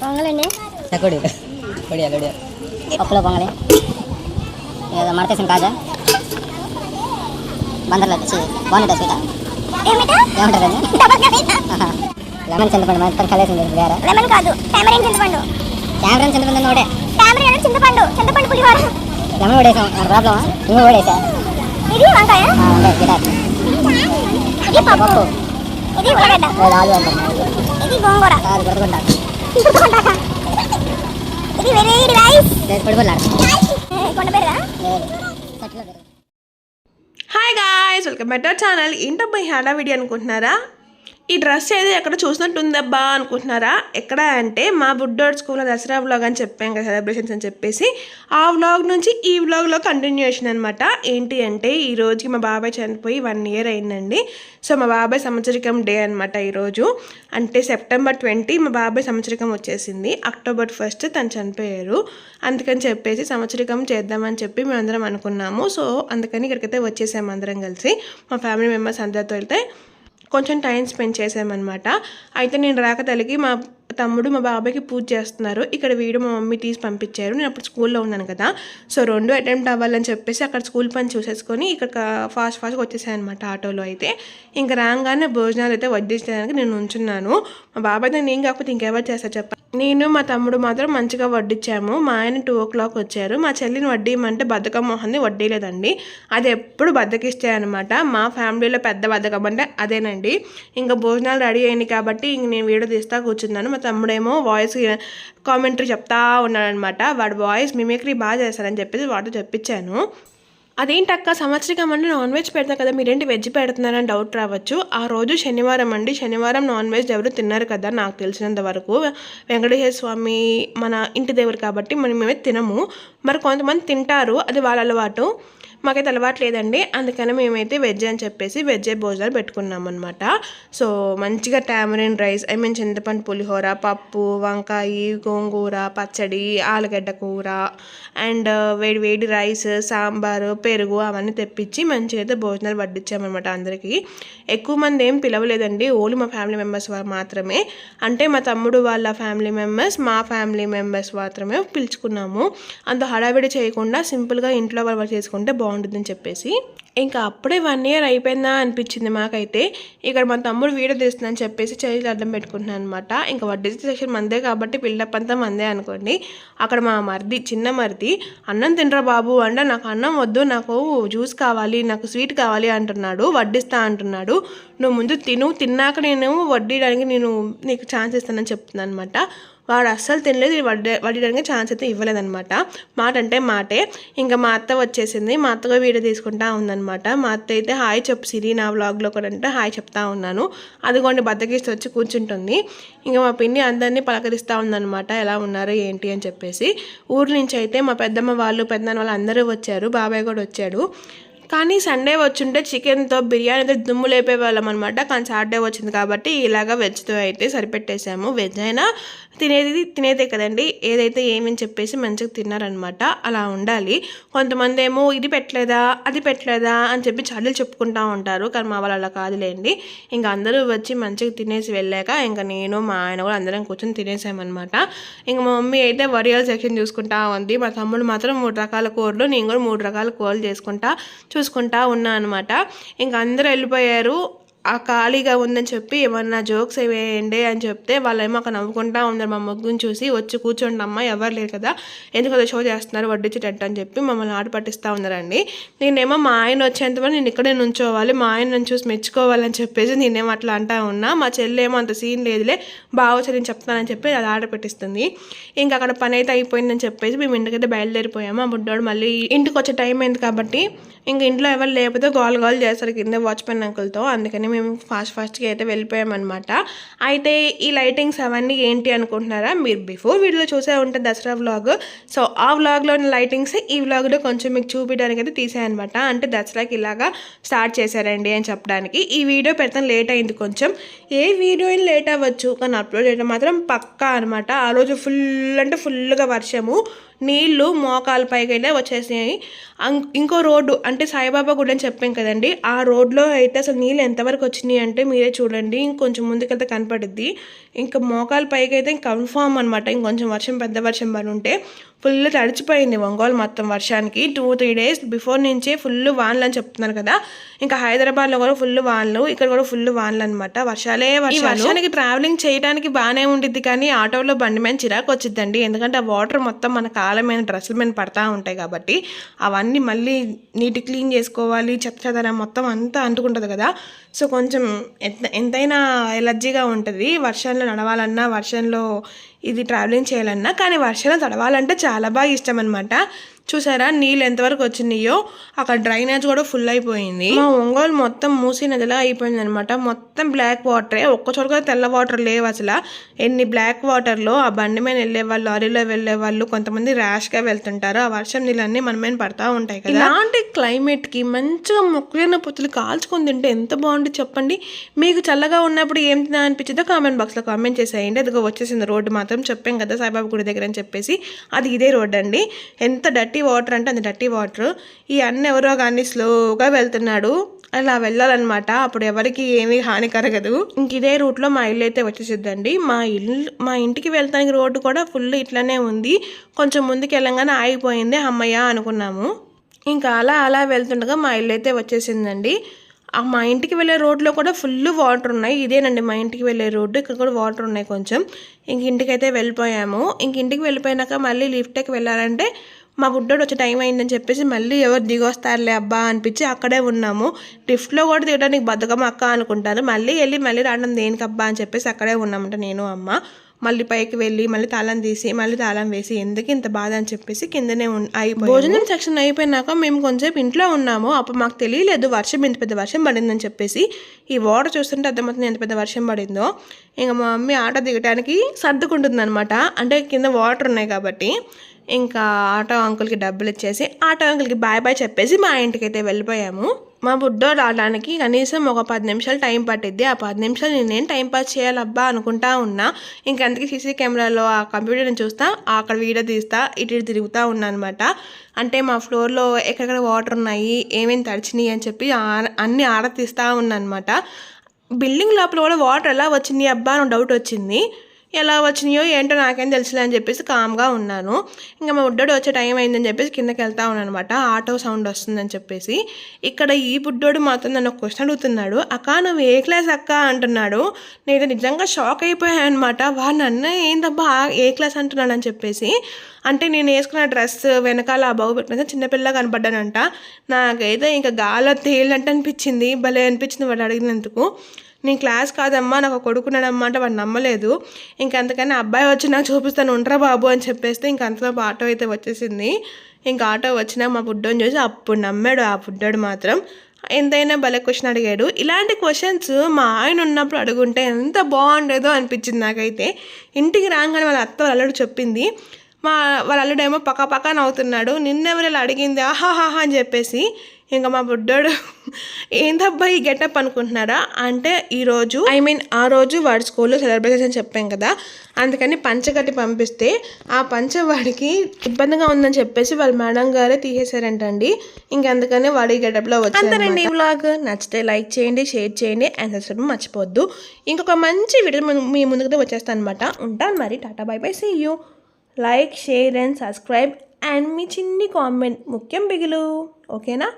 పొంగలండి. పప్పులో పొంగలి. ఏదో మడతేసిన కాజా. బందర్లో వచ్చి బాగుంటుంది స్వీట్? ఏముంటుంది అది? లెమన్ చింతపండు మొత్తం కలిసింది వేరే లెమన్ కాదు టామరిన్ చింతపండు. క్యామరా చింతపండు ఒకటే. టామరిన్ చింతపండు? చింతపండు పులిహోర. Lemon ఓడేసాం problem? నువ్వు ఓడేసా ఇది వంకాయ? ఇది. పప్పు. ఇది ఉల్లగడ్డ ఆలు ఇది గోంగూర. కాదు కొడుకుంటా ఇది వెరీ రైస్ పడిపోలాడు కొండ పేరుగా hi guys welcome our channel ఏంటబ్బా హడా వీడియో అనుకుంటున్నారా? ఈ డ్రెస్ ఏదో ఎక్కడ చూసినట్టుందబ్బా అనుకుంటున్నారా? ఎక్కడ అంటే మా బుడ్డోడ్ స్కూల్లో దసరా వ్లాగ్ అని చెప్పాం కదా సెలబ్రేషన్స్ అని చెప్పేసి. ఆ వ్లాగ్ నుంచి ఈ వ్లాగ్లో కంటిన్యూషన్ అనమాట ఏంటి అంటే ఈ రోజుకి మా బాబాయ్ చనిపోయి వన్ ఇయర్ అయిందండి. సో మా బాబాయ్ సంవత్సరికం డే అనమాట ఈరోజు అంటే సెప్టెంబర్ ట్వంటీ మా బాబాయ్ సంవత్సరికం వచ్చేసింది. అక్టోబర్ ఫస్ట్ తను చనిపోయారు. అందుకని చెప్పేసి సంవత్సరికం చేద్దామని చెప్పి మేమందరం అనుకున్నాము. సో అందుకని ఇక్కడికైతే వచ్చేసాము అందరం కలిసి. మా ఫ్యామిలీ మెంబర్స్ అందరితో వెళ్తే కొంచెం టైం స్పెండ్ చేసామన్నమాట అయితే నేను రాక తల్లికి మా తమ్ముడు మా బాబాయ్కి పూజ చేస్తున్నారు. ఇక్కడ వీడు మా మమ్మీ తీసి పంపించారు. నేను అప్పుడు స్కూల్లో ఉన్నాను కదా. సో రెండు అటెంప్ట్ అవ్వాలని చెప్పేసి అక్కడ స్కూల్ పని చూసేసుకొని ఇక్కడ ఫాస్ట్ ఫాస్ట్గా వచ్చేసాను అనమాట ఆటోలో అయితే. ఇంకా రాగానే భోజనాలు అయితే వడ్డించడానికి నేను ఉంచున్నాను. మా బాబాయ్ నేను కాకపోతే ఇంకెవరు చేస్తా చెప్ప నేను మా తమ్ముడు మాత్రం మంచిగా వడ్డించాము మా ఆయన టూ ఓ క్లాక్ వచ్చారు. మా చెల్లిని వడ్డీయమంటే బద్దకం మొహంది వడ్డీలేదండి అది ఎప్పుడు బద్దకిస్తే అనమాట మా ఫ్యామిలీలో పెద్ద బద్దకం అంటే అదేనండి. ఇంకా భోజనాలు రెడీ అయింది కాబట్టి ఇంక నేను వీడియో తీస్తా కూర్చున్నాను. మా తమ్ముడేమో వాయిస్ కామెంటరీ చెప్తా ఉన్నాడనమాట. వాడు వాయిస్ మిమిక్రీ బాగా చేస్తారని చెప్పేసి వాడితో చెప్పించాను. అదేంటక్క సంవత్సరికం అంటే నాన్ వెజ్ పెడతా కదా మీరేంటి వెజ్ పెడుతున్నారని డౌట్ రావచ్చు. ఆ రోజు శనివారం అండి. శనివారం నాన్ వెజ్ ఎవరు తిన్నారు కదా నాకు తెలిసినంత వరకు. వెంకటేశ్వర స్వామి మన ఇంటి దేవుడు కాబట్టి మనం మేమే తినము. మరి కొంతమంది తింటారు అది వాళ్ళ అలవాటు. మాకైతే అలవాటు లేదండి. అందుకని మేమైతే వెజ్ అని చెప్పేసి వెజ్ భోజనాలు పెట్టుకున్నాం అనమాట సో మంచిగా టామరిన్ రైస్ ఐ మీన్ చింతపండు పులిహోర పప్పు వంకాయ గోంగూర పచ్చడి ఆలుగడ్డ కూర అండ్ వేడి వేడి రైస్ సాంబారు పెరుగు అవన్నీ తెప్పించి మంచిగా అయితే భోజనాలు వడ్డించామన్నమాట అందరికీ. ఎక్కువ మంది ఏం పిలవలేదండి. ఓన్లీ మా ఫ్యామిలీ మెంబర్స్ మాత్రమే. అంటే మా తమ్ముడు వాళ్ళ ఫ్యామిలీ మెంబర్స్ మా ఫ్యామిలీ మెంబర్స్ మాత్రమే పిలుచుకున్నాము. అంత హడావిడి చేయకుండా సింపుల్గా ఇంట్లో వాళ్ళు చేసుకుంటే బాగుంటుందని చెప్పేసి. ఇంకా అప్పుడే వన్ ఇయర్ అయిపోయిందా అనిపించింది మాకైతే. ఇక్కడ మా తమ్ముడు వీడియో తీస్తుందని చెప్పేసి చేతులు అడ్డం పెట్టుకుంటున్నాను అనమాట ఇంకా వడ్డీ సెక్షన్ మందే కాబట్టి బిల్డప్ అంతా మందే అనుకోండి. అక్కడ మా మరిది చిన్న మరిది అన్నం తినరా బాబు అంటే నాకు అన్నం వద్దు నాకు జ్యూస్ కావాలి నాకు స్వీట్ కావాలి అంటున్నాడు. వడ్డిస్తా అంటున్నాడు. నువ్వు ముందు తిను తిన్నాక నేను వడ్డీయడానికి నేను నీకు ఛాన్స్ ఇస్తానని చెప్తున్నాను అనమాట వాడు అస్సలు తినలేదు వడ్డ వడ్డే వడ్డడానికి ఛాన్స్ అయితే ఇవ్వలేదనమాట మాట అంటే మాటే. ఇంకా మా అత్త వచ్చేసింది. మా అత్తగా వీడియో తీసుకుంటా ఉందన్నమాట. మా అత్త అయితే హాయ్ చెప్పు సిరి నా వ్లాగ్లో కూడా అంటే హాయ్ చెప్తా ఉన్నాను. అదిగోండి బద్దకిస్తూ వచ్చి కూర్చుంటుంది. ఇంకా మా పిన్ని అందరినీ పలకరిస్తూ ఉందనమాట ఎలా ఉన్నారు ఏంటి అని చెప్పేసి. ఊరు నుంచి అయితే మా పెద్దమ్మ వాళ్ళు పెద్దనాన్న వాళ్ళు అందరూ వచ్చారు. బాబాయ్ కూడా వచ్చాడు. కానీ సండే వచ్చుంటే చికెన్తో బిర్యానీతో దుమ్ము లేపేవాళ్ళం అనమాట కానీ సాటర్డే వచ్చింది కాబట్టి ఇలాగ వెజ్తో అయితే సరిపెట్టేసాము. వెజ్ అయినా తినేది తినేదే కదండి. ఏదైతే ఏమని చెప్పేసి మంచిగా తిన్నారనమాట అలా ఉండాలి. కొంతమంది ఏమో ఇది పెట్టలేదా అది పెట్టలేదా అని చెప్పి చదువులు చెప్పుకుంటా ఉంటారు. కానీ మా వాళ్ళు అలా కాదులేండి. ఇంకా అందరూ వచ్చి మంచిగా తినేసి వెళ్ళాక ఇంకా నేను మా ఆయన కూడా అందరం కూర్చొని తినేసామన్నమాట. ఇంకా మా మమ్మీ అయితే వరియల్ సెక్షన్ చూసుకుంటా ఉంది. మా తమ్ముడు మాత్రం మూడు రకాల కూరలు నేను కూడా మూడు రకాల కూరలు చేసుకుంటా. చూసుకుంటా ఉన్నా అనమాట ఇంకా అందరూ వెళ్ళిపోయారు. ఆ ఖాళీగా ఉందని చెప్పి ఏమన్నా జోక్స్ వేయండి అని చెప్తే వాళ్ళేమో అక్కడ నవ్వుకుంటా ఉన్నారు. మా ముగ్గుని చూసి వచ్చి కూర్చోండి అమ్మ ఎవరు లేరు కదా. ఎందుకు అదే షో చేస్తున్నారు వడ్డించేటట్టు అని చెప్పి మమ్మల్ని ఆట పట్టిస్తూ ఉన్నారండి. నేనేమో మా ఆయన వచ్చేంతవరకు నేను ఇక్కడే నుంచోవాలి మా ఆయన నన్ను చూసి మెచ్చుకోవాలని చెప్పేసి నేనేమో అట్లా అంటా ఉన్నా. మా చెల్లేమో అంత సీన్ లేదులే బాగా నేను చెప్తానని చెప్పి అది ఆట పెట్టిస్తుంది. ఇంకా అక్కడ పని అయితే అయిపోయిందని చెప్పేసి మేము ఇంటికైతే బయలుదేరిపోయాము. ఆ బుడ్డోడు మళ్ళీ ఇంటికి వచ్చే టైం అయింది కాబట్టి ఇంక ఇంట్లో ఎవరు లేకపోతే గోల్ గోల్ చేస్తారు కింద వాచ్మెన్ అంకుల్తో. అందుకని మేము ఫాస్ట్ ఫాస్ట్గా అయితే వెళ్ళిపోయామన్నమాట. అయితే ఈ లైటింగ్స్ అవన్నీ ఏంటి అనుకుంటున్నారా? మీరు బిఫోర్ వీడియోలో చూసే ఉంటే దసరా వ్లాగ్. సో ఆ వ్లాగ్లోని లైటింగ్స్ ఈ వ్లాగ్లో కొంచెం మీకు చూపించడానికి అయితే తీసాయనమాట అంటే దసరాకి ఇలాగా స్టార్ట్ చేశారండి అని చెప్పడానికి. ఈ వీడియో పెడతాను లేట్ అయింది కొంచెం. ఏ వీడియో అయినా లేట్ అవ్వచ్చు. కానీ అప్లోడ్ చేయడం మాత్రం పక్కా అనమాట ఆ రోజు ఫుల్ అంటే ఫుల్గా వర్షము. నీళ్ళు మోకాల పైకైతే వచ్చేసినాయి. ఇంకో రోడ్డు అంటే సాయిబాబా గుడి అని చెప్పాం కదండి. ఆ రోడ్లో అయితే అసలు నీళ్ళు ఎంతవరకు వచ్చినాయి అంటే మీరే చూడండి. ఇంకొంచెం ముందుకెళ్తే కనపడుద్ది. ఇంకా మోకాల పైకి అయితే కన్ఫామ్ అనమాట ఇంకొంచెం వర్షం పెద్ద వర్షం పడి ఉంటే ఫుల్ తడిచిపోయింది ఒంగోలు మొత్తం వర్షానికి. టూ త్రీ డేస్ బిఫోర్ నుంచే ఫుల్ వాన్లు అని చెప్తున్నారు కదా. ఇంకా హైదరాబాద్లో కూడా ఫుల్ వాన్లు ఇక్కడ కూడా ఫుల్ వాన్లు అనమాట వర్షాలే వర్షాలు. వర్షానికి ట్రావెలింగ్ చేయడానికి బాగానే ఉండిద్ది కానీ ఆటోలో బండి మీద చిరాకు వచ్చిద్దండి. ఎందుకంటే ఆ వాటర్ మొత్తం మన కాళ్ళ మీద డ్రెస్సుల మీద పడతా ఉంటాయి కాబట్టి అవన్నీ మళ్ళీ నీటి క్లీన్ చేసుకోవాలి. చెత్త చెదర మొత్తం అంతా అంటుకుంటుంది కదా. సో కొంచెం ఎంత ఎంతైనా ఎలర్జీగా ఉంటుంది. వర్షంలో నడవాలన్నా వర్షంలో ఇది ట్రావెలింగ్ చేయాలన్నా కానీ వర్షంలో తడవాలంటే చాలా బాగా ఇష్టం అనమాట చూసారా? నీళ్ళు ఎంతవరకు వచ్చినాయో అక్కడ డ్రైనేజ్ కూడా ఫుల్ అయిపోయింది. మా ఒంగోలు మొత్తం మూసి నదిలా అయిపోయింది అనమాట మొత్తం బ్లాక్ వాటరే ఒక్క కూడా తెల్ల వాటర్ లేవు అసలు. ఎన్ని బ్లాక్ వాటర్లో ఆ బండి మీద వెళ్ళే వాళ్ళు లారీలో వెళ్ళే వాళ్ళు కొంతమంది ర్యాష్గా వెళ్తుంటారు. ఆ వర్షం నీళ్ళన్నీ మన మీద పడతా ఉంటాయి కదా. ఇలాంటి క్లైమేట్కి మంచిగా మొక్కలైన పొత్తులు కాల్చుకొని తింటే ఎంత బాగుంటుంది చెప్పండి? మీకు చల్లగా ఉన్నప్పుడు ఏం తినా అనిపించిందో కామెంట్ బాక్స్లో కామెంట్ చేసేయండి. అదిగో వచ్చేసింది రోడ్డు మాత్రం చెప్పాం కదా సాయిబాబు గుడి దగ్గర అని చెప్పేసి. అది ఇదే రోడ్ అండి. ఎంత డర్టీ వాటర్ అంటే అది డర్టీ వాటర్ ఈ అన్న ఎవరో కానీ స్లోగా వెళ్తున్నాడు. అలా వెళ్ళాలన్నమాట. అప్పుడు ఎవరికి ఏమీ హాని కరగదు. ఇంక ఇదే రూట్లో మా ఇల్లు అయితే వచ్చేసిద్దండి. మా ఇల్లు మా ఇంటికి వెళ్తానికి రోడ్డు కూడా ఫుల్ ఇట్లానే ఉంది. కొంచెం ముందుకు వెళ్ళంగానే ఆగిపోయింది అమ్మయ్య అనుకున్నాము. ఇంకా అలా అలా వెళ్తుండగా మా ఇల్లు అయితే వచ్చేసిందండి. మా ఇంటికి వెళ్ళే రోడ్లో కూడా ఫుల్ వాటర్ ఉన్నాయి. ఇదేనండి మా ఇంటికి వెళ్ళే రోడ్డు ఇక్కడ కూడా వాటర్ ఉన్నాయి కొంచెం. ఇంక ఇంటికి అయితే వెళ్ళిపోయాము. ఇంక ఇంటికి వెళ్ళిపోయినాక మళ్ళీ లిఫ్ట్కి వెళ్ళాలంటే మా బుడ్డోడు వచ్చే టైం అయిందని చెప్పేసి మళ్ళీ ఎవరు దిగొస్తారులే అబ్బా అనిపించి అక్కడే ఉన్నాము. లిఫ్ట్లో కూడా దిగడానికి బతుకమ్మ అక్క అనుకుంటారు. మళ్ళీ వెళ్ళి మళ్ళీ రావడం దేనికి అబ్బా అని చెప్పేసి అక్కడే ఉన్నామంట నేను అమ్మ. మళ్ళీ పైకి వెళ్ళి మళ్ళీ తాళం తీసి మళ్ళీ తాళం వేసి ఎందుకు ఇంత బాధ అని చెప్పేసి కిందనే ఉన్- అయిపోయి భోజనం సెక్షన్ అయిపోయినాక మేము కొంచెంసేపు ఇంట్లో ఉన్నాము. అప్పుడు మాకు తెలియలేదు వర్షం ఇంత పెద్ద వర్షం పడిందని చెప్పేసి. ఈ వాటర్ చూస్తుంటే అర్థమవుతుంది ఎంత పెద్ద వర్షం పడిందో. ఇంకా మా మమ్మీ ఆట దిగడానికి సర్దుకుంటుంది అనమాట అంటే కింద వాటర్ ఉన్నాయి కాబట్టి. ఇంకా ఆటో అంకుల్కి డబ్బులు ఇచ్చేసి ఆటో అంకుల్కి బాయ్ బాయ్ చెప్పేసి మా ఇంటికి అయితే వెళ్ళిపోయాము. మా బుడ్డో రావడానికి కనీసం ఒక పది నిమిషాలు టైం పట్టిద్ది. ఆ పది నిమిషాలు నేనేం టైం పాస్ చేయాలబ్బా అనుకుంటా ఉన్నా. ఇంకా అందుకే సీసీ కెమెరాలో ఆ కంప్యూటర్ని చూస్తా అక్కడ వీడియో తీస్తా ఇటు ఇటు తిరుగుతూ ఉన్నా అనమాట అంటే మా ఫ్లోర్లో ఎక్కడెక్కడ వాటర్ ఉన్నాయి ఏమేమి తడిచినాయి అని చెప్పి ఆ- అన్ని ఆడ తీస్తూ ఉన్నా అనమాట బిల్డింగ్ లోపల కూడా వాటర్ ఎలా వచ్చింది అబ్బా అని డౌట్ వచ్చింది. ఎలా వచ్చినాయో ఏంటో నాకేం తెలుసులే అని చెప్పేసి కామ్గా ఉన్నాను. ఇంకా మా బుడ్డోడు వచ్చే టైం అయిందని చెప్పేసి కిందకి వెళ్తా ఉన్నాను అనమాట ఆటో సౌండ్ వస్తుందని చెప్పేసి. ఇక్కడ ఈ బుడ్డోడు మాత్రం నన్ను ఒక క్వశ్చన్ అడుగుతున్నాడు. అక్క నువ్వు ఏ క్లాస్ అక్క? అంటున్నాడు. నేను నిజంగా షాక్ అయిపోయాను అనమాట వా నన్ను ఏందబ్బా ఏ క్లాస్ అంటున్నాడు? అని చెప్పేసి. అంటే నేను వేసుకున్న డ్రెస్ వెనకాల ఆ బాబు పెట్టిన చిన్నపిల్ల కనపడ్డానంట. నాకైతే ఇంకా గాల తేలంటే అనిపించింది. భలే అనిపించింది వాడు అడిగినందుకు. నేను క్లాస్ కాదమ్మా నాకు కొడుకున్నాడమ్మా అంటే వాడు నమ్మలేదు. ఇంకెంతకైనా అబ్బాయి వచ్చి నాకు చూపిస్తాను ఉండరా బాబు అని చెప్పేస్తే ఇంక అంతలో ఆటో అయితే వచ్చేసింది. ఇంకా ఆటో వచ్చినా మా బుడ్డోని చూసి అప్పుడు నమ్మాడు ఆ బుడ్డోడు మాత్రం. ఎంతైనా భలే క్వశ్చన్ అడిగాడు. ఇలాంటి క్వశ్చన్స్ మా ఆయన ఉన్నప్పుడు అడుగుంటే ఎంత బాగుండేదో అనిపించింది నాకైతే. ఇంటికి రాగానే వాళ్ళ అత్త వాళ్ళ అల్లుడు చెప్పింది. మా వాళ్ళ అల్లుడేమో పక్క పక్క నవ్వుతున్నాడు నిన్నెవరు ఇలా అడిగింది? ఆహాహాహా అని చెప్పేసి. ఇంకా మా బుడ్డోడు ఏందబ్బా ఈ గెటప్ అనుకుంటున్నారా? అంటే ఈరోజు ఐ మీన్ ఆ రోజు వాడి స్కూల్లో సెలబ్రేషన్ అని చెప్పాం కదా అందుకని పంచ కట్టి పంపిస్తే ఆ పంచ వాడికి ఇబ్బందిగా ఉందని చెప్పేసి వాళ్ళ మేడం గారే తీసేశారంటండి. ఇంకా అందుకని వాడి గెటప్లో వచ్చి అంతేనండి ఈ వ్లాగ్ నచ్చితే లైక్ చేయండి షేర్ చేయండి అండ్ సబ్స్క్రైబ్ మర్చిపోద్దు ఇంకొక మంచి వీడియో మీ ముందుకు వచ్చేస్తాను అనమాట ఉంటాను మరి. Tata bye bye see you like share and subscribe and మీ చిన్ని కామెంట్ ముఖ్యం బిగులు. ఓకేనా